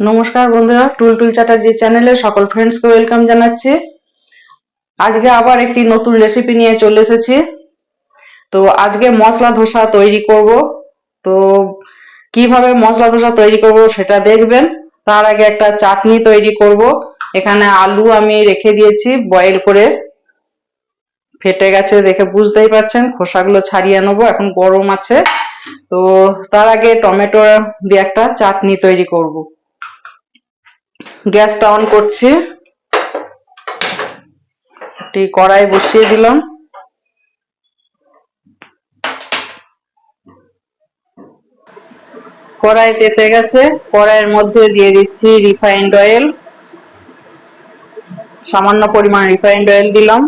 নমস্কার বন্ধুরা, টুল টুলটুল চ্যাটার্জি চ্যানেলে সকল ফ্রেন্ডসকে ওয়েলকাম জানাচ্ছি। আজকে আবার একটি নতুন রেসিপি নিয়ে চলে এসেছি। তো আজকে মশলা ধোসা তৈরি করব। তো কীভাবে মশলা ধোসা তৈরি করব সেটা দেখবেন। তার আগে একটা চাটনি তৈরি করব। এখানে আলু আমি রেখে দিয়েছি বয়েল করে। ফেটে গেছে দেখে বুঝতেই পারছেন, খোসাগুলো ছাড়িয়ে নেব, এখন গরম আছে। তো তার আগে টমেটো দিয়ে একটা চাটনি তৈরি করব। গ্যাসটা অন করছি। একটি কড়াই বসিয়ে দিলাম। কড়াই তেতে গেছে। কড়াইয়ের মধ্যে দিয়ে দিচ্ছি রিফাইন্ড অয়েল। সামান্য পরিমাণ রিফাইন্ড অয়েল দিলাম।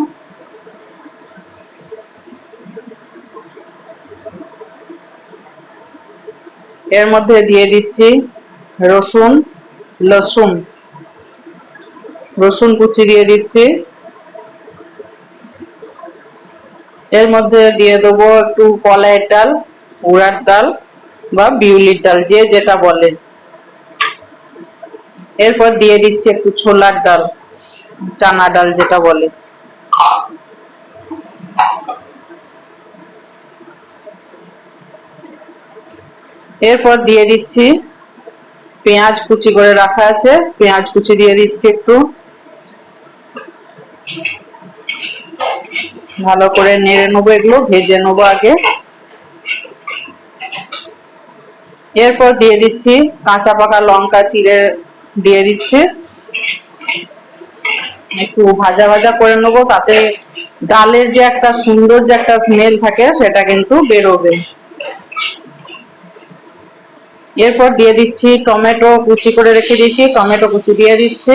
এর মধ্যে দিয়ে দিচ্ছি রসুন, লসুন। রসুন কুচি দিয়ে দিচ্ছি। এর মধ্যে দিয়ে দেবো একটু কলাইয়ের ডাল, উড়ার ডাল বা বিউলির ডাল, যে যেটা বলে। এরপর দিয়ে দিচ্ছি একটু ছোলার ডাল, চানা ডাল যেটা বলে। এরপর দিয়ে দিচ্ছি পেঁয়াজ কুচি করে রাখা আছে, পেঁয়াজ কুচি দিয়ে দিচ্ছি একটু। ভালো করে নেড়ে নেব এগুলো, ভেজে নেব আগে। এরপর দিয়ে দিচ্ছি কাঁচা পাকা লঙ্কা চিড়ে দিয়ে দিচ্ছি। একটু ভাজা ভাজা করে নেব, তাতে ডালের যে একটা সুন্দর যে একটা স্মেল থাকে, সেটা কিন্তু বেরোবে। এরপর দিয়ে দিচ্ছি টমেটো কুচি করে রেখে দিচ্ছি টমেটো কুচি দিয়ে দিচ্ছি।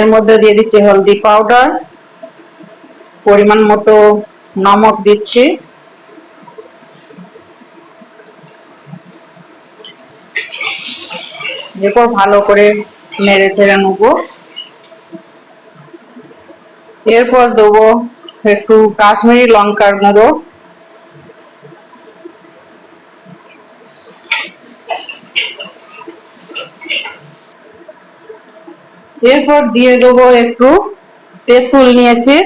এর মধ্যে দিয়ে দিচ্ছি হলদি পাউডার, পরিমাণ মতো নমক দিচ্ছি। এরপর ভালো করে নেড়ে ছেড়ে নেব। এরপর দেবো একটু কাশ্মীরি লঙ্কার গুঁড়ো। এরপর দিয়ে দেবো একটু তেঁতুল নিয়েছি।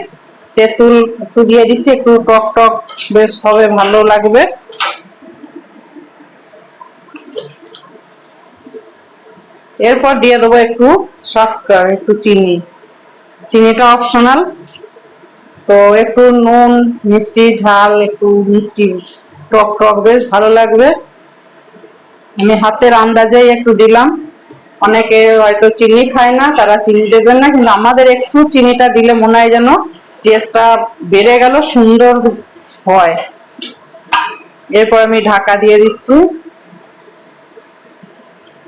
তেঁতুল একটু দিয়ে দিচ্ছি, একটু টক টক বেশ হবে, ভালো লাগবে। এরপর দিয়ে দেবো একটু শক্কর একটু চিনি। চিনিটা অপশনাল তো একটু নুন, মিষ্টি, ঝাল, একটু মিষ্টি, টক টক বেশ ভালো লাগবে। আমি হাতের আন্দাজেই একটু দিলাম। অনেকে হয়তো চিনি খায় না, তারা চিনি দেবেন না, কিন্তু আমাদের একটু চিনিটা দিলে মনে হয় যেন টেস্টটা বেড়ে গেল, সুন্দর হয়। এরপর আমি ঢাকা দিয়ে দিচ্ছি।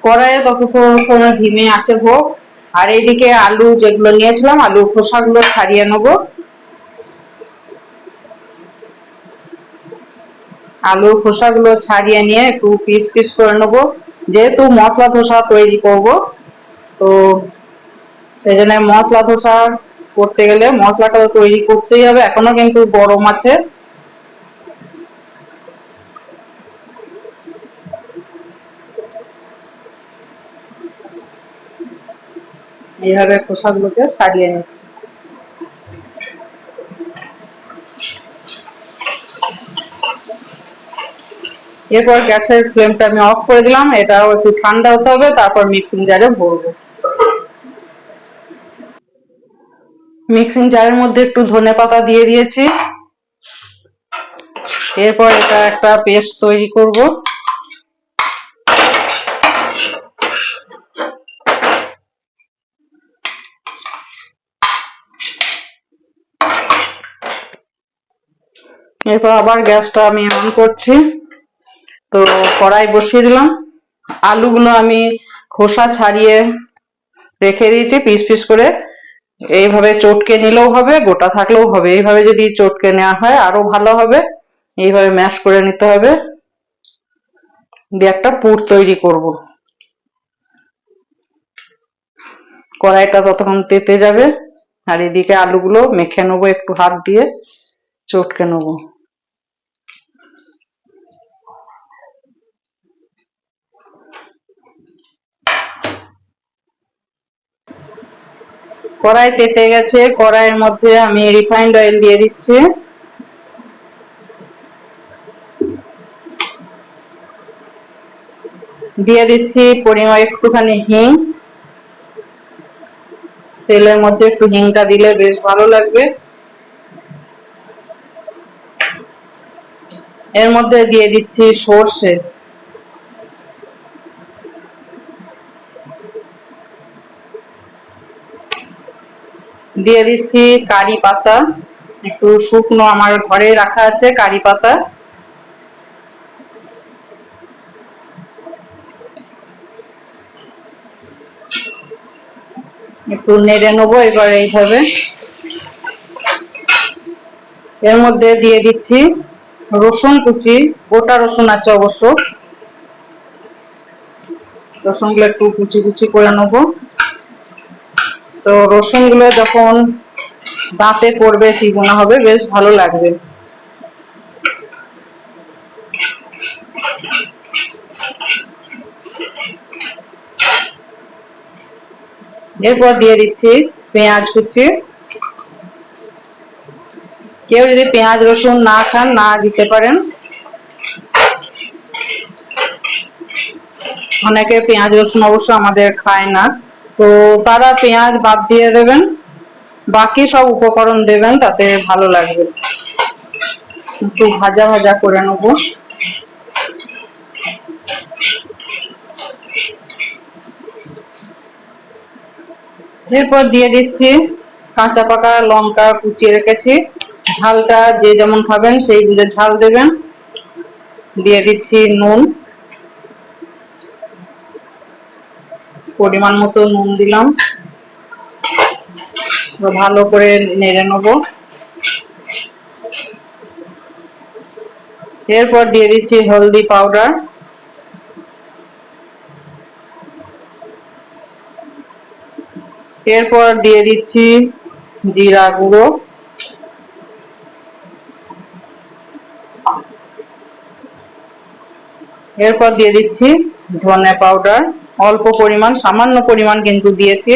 কড়াইয়ে ততক্ষণ ধিমে আছে হোক আর এইদিকে আলু যেগুলো নিয়েছিলাম, আলু খোসাগুলো ছাড়িয়ে নেব। আলুর খোসাগুলো ছাড়িয়ে নিয়ে একটু পিস পিস করে নেব। যেহেতু মশলা ধোসা তৈরি করব, তো সেই জন্য মশলা ধোসা করতে গেলে মশলাটা তো তৈরি করতেই হবে, এখনও কিন্তু গরম আছে। এইভাবে খোসাগুলোকে ছাড়িয়ে নিচ্ছি। এরপর গ্যাসের ফ্লেমটা আমি অফ করে দিলাম, এটাও একটু ঠান্ডা হতে হবে, তারপর মিক্সিং জারে ভরবো। মিক্সিং জারের মধ্যে একটু ধনে পাতা দিয়ে দিয়েছি। এরপর এটা একটা পেস্ট তৈরি করব। এরপর আবার গ্যাসটা আমি অন করছি। তো কড়াই বসিয়ে দিলাম। আলুগুলো আমি খোসা ছাড়িয়ে রেখে দিয়েছি পিস পিস করে। এইভাবে চটকে নিলেও হবে, গোটা থাকলেও হবে। এইভাবে যদি চটকে নেওয়া হয়, আরও ভালো হবে। এইভাবে ম্যাশ করে নিতে হবে। দিয়ে একটা পুর তৈরি করব। কড়াইটা ততক্ষণ তেতে যাবে। আর এদিকে আলুগুলো মেখে নেব একটু হাত দিয়ে। চটকে নেব। কড়াই তেতে গেছে, কড়াইয়ের মধ্যে আমি রিফাইন্ড অয়েল দিয়ে দিচ্ছি। দিয়ে দিচ্ছি পরিমাণ একটুখানি হিং। তেলের মধ্যে একটু হিংটা দিলে বেশ ভালো লাগবে। এর মধ্যে দিয়ে দিচ্ছি সর্ষে। দিয়ে দিচ্ছি কারি পাতা। একটু শুকনো আমার ঘরে রাখা আছে কারি পাতা। একটু নেড়ে নেব এবার এইভাবে। এর মধ্যে দিয়ে দিচ্ছি রসুন কুচি, গোটা রসুন আছে অবশ্য। রসুনগুলো একটু কুচি কুচি করে নেব। তো রসুনগুলো যখন দাঁতে পড়বে চিগুনা হবে, বেশ ভালো লাগবে। এরপর দিয়ে দিচ্ছি পেঁয়াজ কুচি। কেউ যদি পেঁয়াজ, রসুন না খান, না দিতে পারেন। অনেকে পেঁয়াজ, রসুন অবশ্য আমাদের খায় না। তো তারা পেঁয়াজ বাদ দিয়ে দেবেন, বাকি সব উপকরণ দেবেন, তাতে ভালো লাগবে। একটু ভাজা ভাজা করে নেব। এরপর দিয়ে দিচ্ছি কাঁচা পাকা লঙ্কা কুচিয়ে রেখেছি। ঝালটা যে যেমন খাবেন সেই বুঝে ঝাল দেবেন। দিয়ে দিচ্ছি নুন। পরিমাণ মতো নুন দিলাম। ভালো করে নেড়ে নেব। এরপর দিয়ে দিচ্ছি হলদি পাউডার। এরপর দিয়ে দিচ্ছি জিরা গুঁড়ো। এরপর দিয়ে দিচ্ছি ধনে পাউডার। অল্প পরিমাণ, সামান্য পরিমাণ কিন্তু দিয়েছি।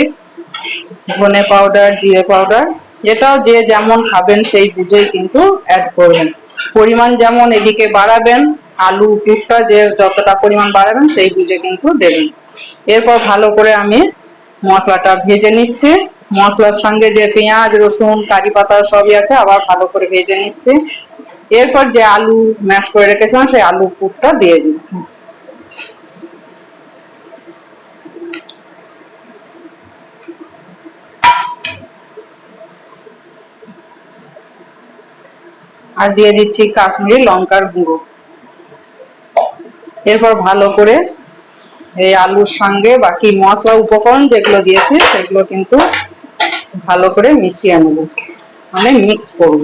ধনে পাউডার জিরে পাউডার এটাও যে যেমন খাবেন সেই বুঝেই কিন্তু অ্যাড করবেন। পরিমাণ যেমন এদিকে বাড়াবেন, আলু টুকটা যে যতটা পরিমাণ বাড়াবেন সেই বুঝে কিন্তু দেবেন। এরপর ভালো করে আমি মশলাটা ভেজে নিচ্ছি। মশলার সঙ্গে যে পেঁয়াজ, রসুন, কারি পাতা সবই আছে, আবার ভালো করে ভেজে নিচ্ছি। এরপর যে আলু ম্যাশ করে রেখেছিলাম, সেই আলু পুরটা দিয়ে দিচ্ছি। আর দিয়ে দিচ্ছি কাশ্মীরি লঙ্কার গুঁড়ো। এরপর ভালো করে এই আলুর সঙ্গে বাকি মশলা উপকরণ যেগুলো দিয়েছি, সেগুলো কিন্তু ভালো করে মিশিয়ে নেব। মানে মিক্স করব।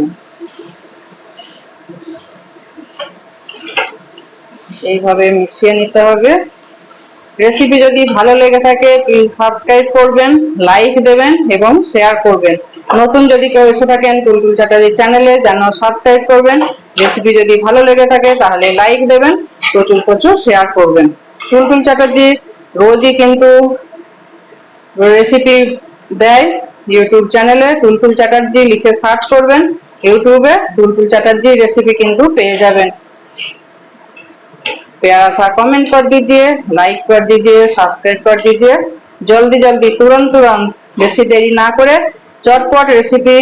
এইভাবে মিশিয়ে নিতে হবে। রেসিপি যদি ভালো লেগে থাকে প্লিজ সাবস্ক্রাইব করবেন লাইক দেবেন এবং শেয়ার করবেন। নতুন যদি কেউ এসে থাকেন টুলটুল চ্যাটার্জি চ্যানেলে যেন সাবস্ক্রাইব করবেন রেসিপি যদি ভালো লেগে থাকে তাহলে লাইক দেবেন প্রচুর প্রচুর শেয়ার করবেন টুলটুল চ্যাটার্জি রোজই কিন্তু রেসিপি দেয় ইউটিউব চ্যানেলে টুলটুল চ্যাটার্জি লিখে সার্চ করবেন ইউটিউবে টুলটুল চ্যাটার্জি রেসিপি কিন্তু পেয়ে যাবেন प्यारा सा कमेंट कर दीजिए लाइक कर दीजिए सब्सक्राइब कर दीजिए जल्दी जल्दी तुरंत तुरंत বেশি দেরি না করে চটপট রেসিপি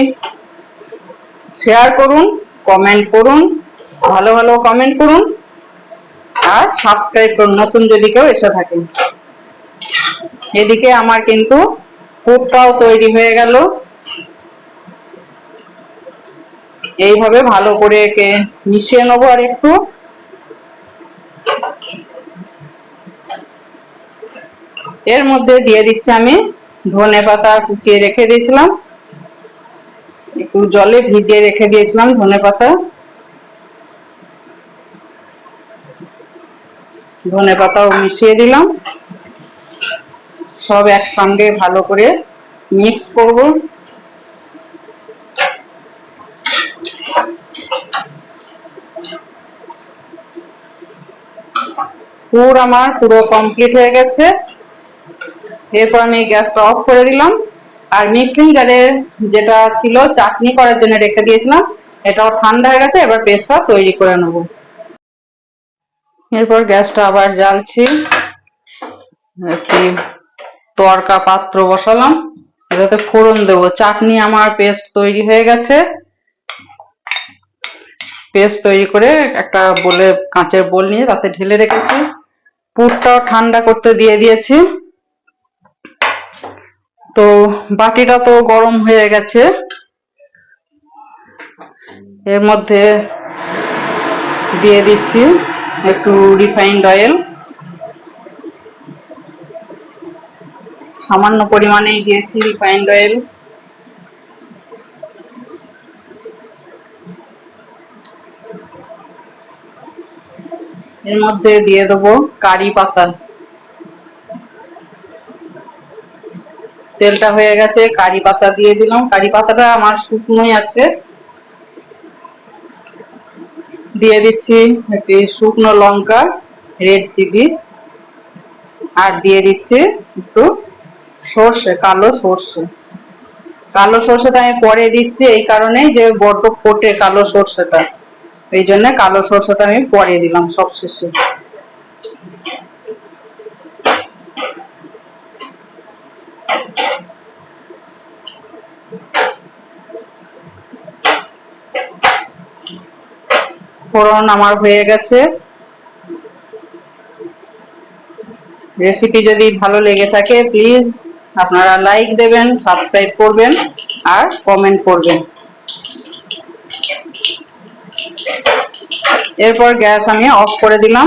শেয়ার করুন কমেন্ট করুন, ভালো ভালো কমেন্ট করুন, আর সাবস্ক্রাইব করুন, নতুন যদি কেউ এসে থাকেন। এদিকে আমার কিন্তু পুরটাও তৈরি হয়ে গেল। এইভাবে ভালো করে একে মিশিয়ে নেব আর একটু। এর মধ্যে দিয়ে দিচ্ছি আমি ধনে পাতা কুচিয়ে রেখে দিয়েছিলাম। একটু জলে ভিজিয়ে রেখে দিয়েছিলাম, ধনে পাতা। ধনে পাতাও মিশিয়ে দিলাম। সব একসঙ্গে ভালো করে মিক্স করব। পুর আমার পুরো কমপ্লিট হয়ে গেছে। এরপর আমি গ্যাসটা অফ করে দিলাম। আর মিক্সিং জারে যেটা ছিল, চাটনি করার জন্য রেখে দিয়েছিলাম, এটাও ঠান্ডা হয়ে গেছে, এবার পেস্টটা তৈরি করে নেব। এরপর গ্যাসটা আবার জ্বালছি। একটি তরকা পাত্র বসালাম। এটাতে ফোড়ন দেব। চাটনি আমার পেস্ট তৈরি হয়ে গেছে। পেস্ট তৈরি করে একটা বলে, কাঁচের বোল নিয়ে তাতে ঢেলে রেখেছি। পুরটাও ঠান্ডা করতে দিয়ে দিয়েছি। তো বাটিটা তো গরম হয়ে গেছে। এর মধ্যে দিয়ে দিচ্ছি একটু রিফাইন্ড অয়েল সামান্য পরিমাণেই দিয়েছি রিফাইন্ড অয়েল এর মধ্যে দিয়ে দেবো কারি পাতা। তেলটা হয়ে গেছে, কারি পাতা দিয়ে দিলাম। কারি পাতাটা আমার শুকনোই আছে। দিয়ে দিচ্ছি একটি শুকনো লঙ্কা রেড চিলি আর দিয়ে দিচ্ছি একটু সর্ষে, কালো সর্ষে। কালো সর্ষেটা আমি পরে দিচ্ছি এই কারণে যে বড্ড ফোটে কালো সর্ষেটা। এই জন্য কালো সর্ষেটা আমি পরে দিলাম সব ফোড়ন আমার হয়ে গেছে। রেসিপি যদি ভালো লেগে থাকে প্লিজ আপনারা লাইক দেবেন সাবস্ক্রাইব করবেন, আর কমেন্ট করবেন। এরপর গ্যাস আমি অফ করে দিলাম।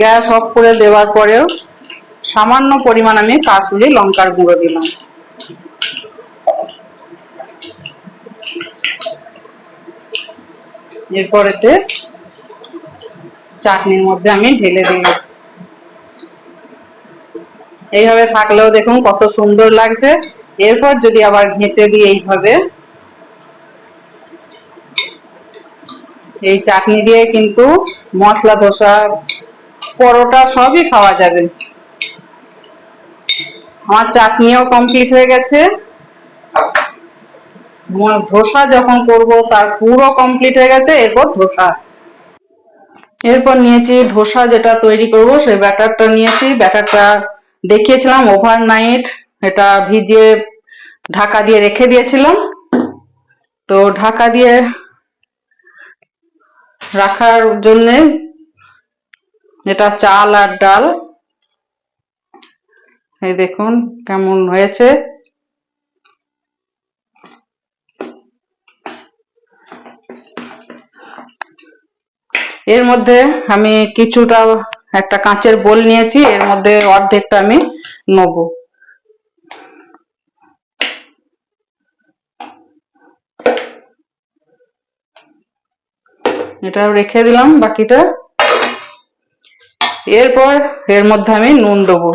গ্যাস অফ করে দেওয়ার পরেও সামান্য পরিমাণ আমি কাশ্মীরি লঙ্কার গুঁড়ো দিলাম। এরপরেতে চাটনির মধ্যে আমি ঢেলে দিলাম এইভাবে থাকলেও দেখুন কত সুন্দর লাগছে। এরপর যদি আবার ঘেঁটে দিই এইভাবে, এই চাটনি দিয়ে কিন্তু মশলা, ধোসা, পরোটা সবই খাওয়া যাবে। আমার চাটনিও কমপ্লিট হয়ে গেছে। ধোসা যখন করব, তার পুরো কমপ্লিট হয়ে গেছে, এরপর ধোসা। এরপর নিয়েছি ধোসা যেটা তৈরি করব, সেই ব্যাটারটা নিয়েছি। ব্যাটারটা দেখিয়েছিলাম ওভারনাইট এটা ভিজিয়ে ঢাকা দিয়ে রেখে দিয়েছিলাম। তো ঢাকা দিয়ে রাখার জন্য এটা চাল আর ডাল, এই দেখুন কেমন হয়েছে। এর মধ্যে আমি কিছুটা একটা কাঁচের বোল নিয়েছি, এর মধ্যে অর্ধেকটা আমি নেব। এটা রেখে দিলাম বাকিটা। এরপর এর মধ্যে আমি নুন দেবো।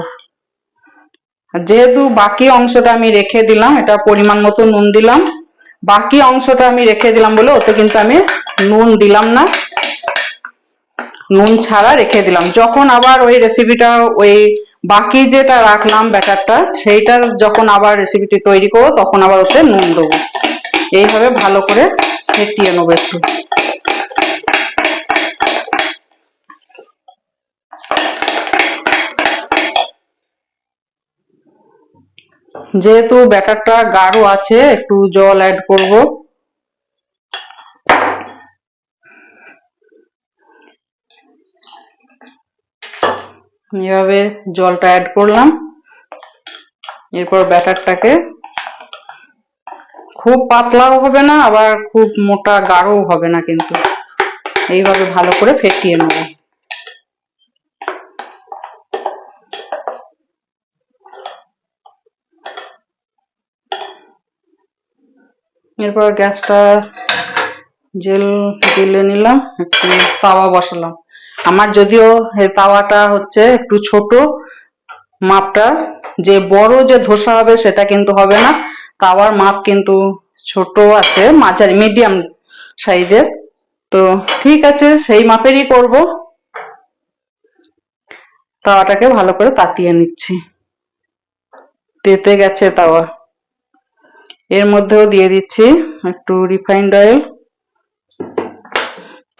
যেহেতু বাকি অংশটা আমি রেখে দিলাম, এটা পরিমাণ মতো নুন দিলাম, বাকি অংশটা আমি রেখে দিলাম বলে ওতে কিন্তু আমি নুন দিলাম না। নুন ছাড়া রেখে দিলাম। যখন আবার ওই রেসিপিটা ওই বাকি যেটা রাখলাম ব্যাটারটা, সেইটা যখন আবার রেসিপিটি তৈরি করব, তখন আবার ওতে নুন দেবো। এইভাবে ভালো করে ফেটিয়ে নেব একটু। যেহেতু ব্যাটারটা গাঢ় আছে, একটু জল অ্যাড করব। এভাবে জলটা অ্যাড করলাম। এরপর ব্যাটারটাকে খুব পাতলাও হবে না, আবার খুব মোটা গাঢ়ও হবে না কিন্তু। এইভাবে ভালো করে ফেটিয়ে নেব। এরপর গ্যাসটা জেল, জেলে নিলাম, একটু তাওয়া বসালাম। আমার যদিও তাওয়াটা হচ্ছে একটু ছোট, মাপটা, যে বড় যে ধোসা হবে সেটা কিন্তু হবে না। তাওয়ার মাপ কিন্তু ছোট আছে, মাঝারি মিডিয়াম সাইজের তো ঠিক আছে, সেই মাপেরই করব। তাওয়াটাকে ভালো করে তাতিয়ে নিচ্ছি। তেতে গেছে তাওয়া। এর মধ্যেও দিয়ে দিচ্ছি একটু রিফাইন্ড অয়েল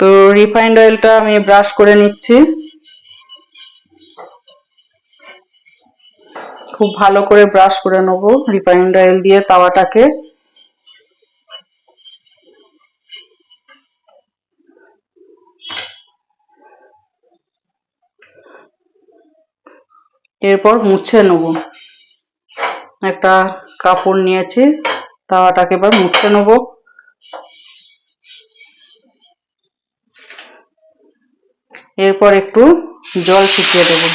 তো রিফাইন্ড অয়েলটা আমি ব্রাশ করে নিচ্ছি। খুব ভালো করে ব্রাশ করে নেব রিফাইন্ড অয়েল দিয়ে তাওয়াটাকে। এরপর মুছে নেব। একটা কাপড় নিয়েছি, তাওয়াটাকে এবার মুছে নেব। এরপর একটু জল ছিটিয়ে দেবো।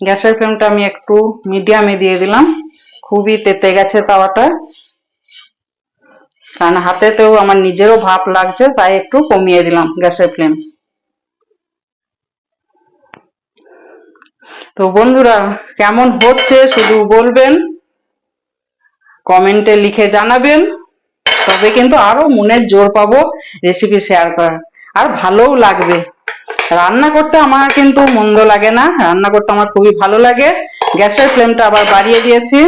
গ্যাসের ফ্লেমটা আমি একটু মিডিয়ামে দিয়ে দিলাম। খুবই তেতে গেছে তাওয়াটা। কারণ হাতেতেও আমার নিজেরও ভাপ লাগছে, তাই একটু কমিয়ে দিলাম গ্যাসের ফ্লেম। তো বন্ধুরা, কেমন হচ্ছে শুধু বলবেন। কমেন্টে লিখে জানাবেন। তবে কিন্তু আরও মনের জোর পাবো রেসিপি শেয়ার করার। আর ভালোও লাগবে। রান্না করতে আমার কিন্তু মন্দ লাগে না। রান্না করতে আমার খুবই ভালো লাগে। গ্যাসের ফ্লেমটা আবার বাড়িয়ে দিয়েছি।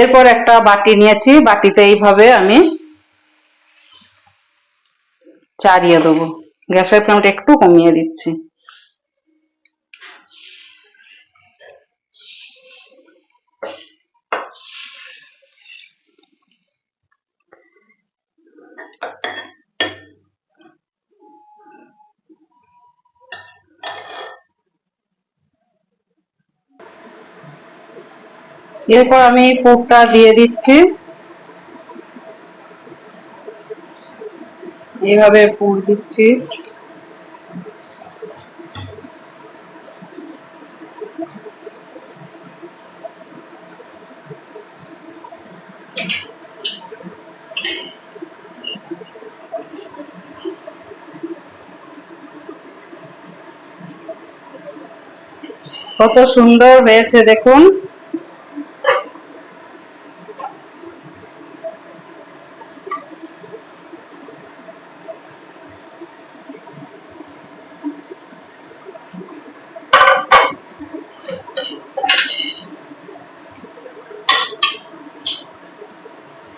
এরপর একটা বাটি নিয়েছি। বাটিতে এইভাবে আমি চারিয়ে দেবো। গ্যাসের ফ্লেমটা একটু কমিয়ে দিচ্ছি। এরপর আমি পুরটা দিয়ে দিচ্ছি। এইভাবে পুর দিচ্ছি। কত সুন্দর হয়েছে দেখুন।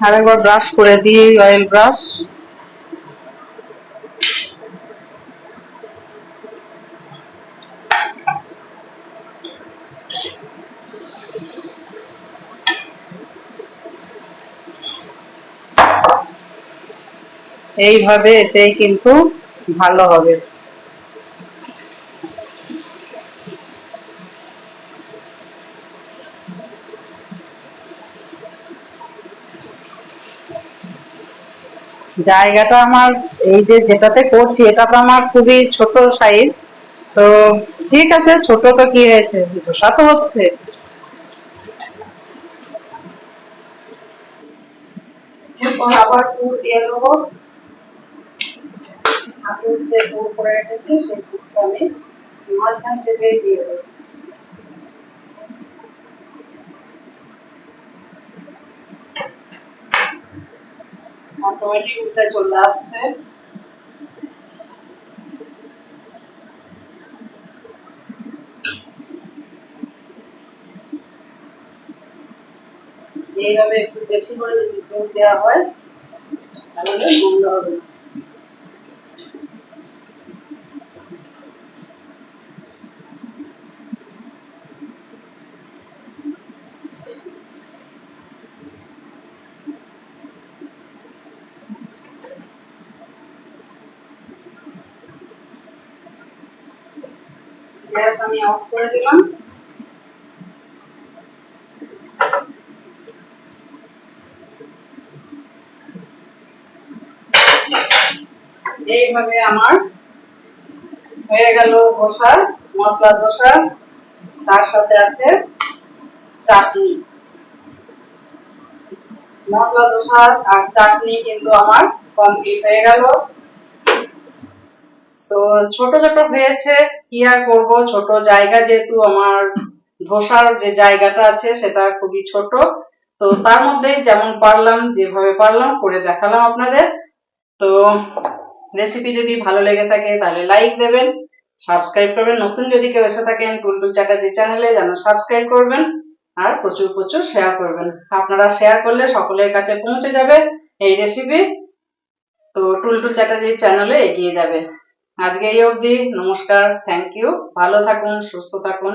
আরেকবার ব্রাশ করে দিই অয়েল ব্রাশ এইভাবে এতেই কিন্তু ভালো হবে। জায়গাটা আমার এই যে যেটাতে করছি, এটা তো আমার খুবই ছোট সাইজ। তো ঠিক আছে, ছোট তো কি হয়েছে? ধোসা তো হচ্ছে। আবার পুর দিয়ে দেবো। যে করে সেই মাঝখান চেপে দিয়ে অটোমেটিক উঠে চলে আসছে। এইভাবে একটু বেশি করে যদি দেওয়া হয়, তাহলে গন্ধ হবে। গ্যাস আমি অফ করে দিলাম। এইভাবে আমার হয়ে গেল ধোসা মশলা ধোসা তার সাথে আছে চাটনি। মশলা ধোসা আর চাটনি কিন্তু আমার কমপ্লিট হয়ে গেল। তো ছোট ছোট হয়েছে, কি আর করব? ছোট জায়গা যেহেতু আমার ধোসার যে জায়গাটা আছে, সেটা খুবই ছোট। তো তার মধ্যেই যেমন পারলাম, যেভাবে পারলাম করে দেখালাম আপনাদের। তো রেসিপি যদি ভালো লেগে থাকে, তাহলে লাইক দেবেন সাবস্ক্রাইব করবেন। নতুন যদি কেউ এসে থাকেন, টুলটুল চ্যাটার্জি চ্যানেলে, যেন সাবস্ক্রাইব করবেন আর প্রচুর প্রচুর শেয়ার করবেন। আপনারা শেয়ার করলে সকলের কাছে পৌঁছে যাবে এই রেসিপি তো টুলটুল চ্যাটার্জি চ্যানেলে এগিয়ে যাবে। আজকে এই অবধি নমস্কার থ্যাংক ইউ ভালো থাকুন সুস্থ থাকুন।